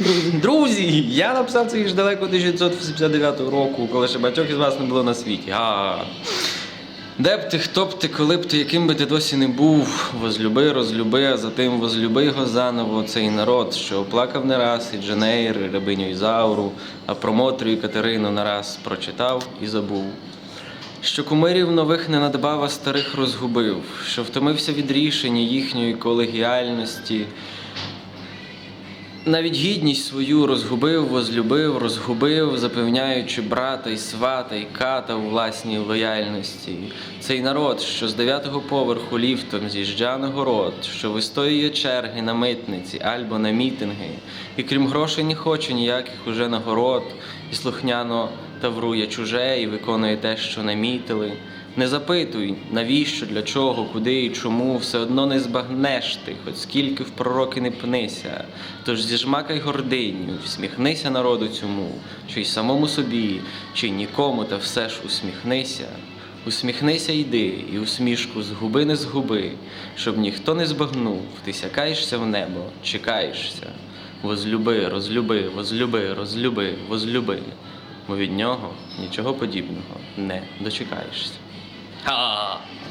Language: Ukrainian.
Друзі. Друзі, я написав це ж далеко 1989 року, коли ще батьох із вас не було на світі. А. Де б ти, хто б ти, коли б ти, яким би ти досі не був, возлюби, розлюби, а затим возлюби його заново, цей народ, що оплакав не раз і Дженейр, і рабиню Ізауру, а про Мотрю і Катерину нараз прочитав і забув. Що кумирів нових не надбав, а старих розгубив, що втомився від рішення їхньої колегіальності, навіть гідність свою розгубив, возлюбив, розгубив, запевняючи брата і свата, і ката у власній лояльності. Цей народ, що з дев'ятого поверху ліфтом з'їжджа на город, що вистоює черги на митниці або на мітинги, і крім грошей не хоче ніяких уже нагород, і слухняно таврує чуже, і виконує те, що намітили. Не запитуй, навіщо, для чого, куди і чому, все одно не збагнеш ти, хоч скільки в пророки не пнися. Тож зіжмакай гординю, всміхнися народу цьому, чи й самому собі, чи нікому, та все ж усміхнися. Усміхнися йди, і усмішку згуби не згуби, щоб ніхто не збагнув, ти сякаєшся в небо, чекаєшся. Возлюби, розлюби, возлюби, розлюби, возлюби, бо від нього нічого подібного не дочекаєшся. 啊啊啊。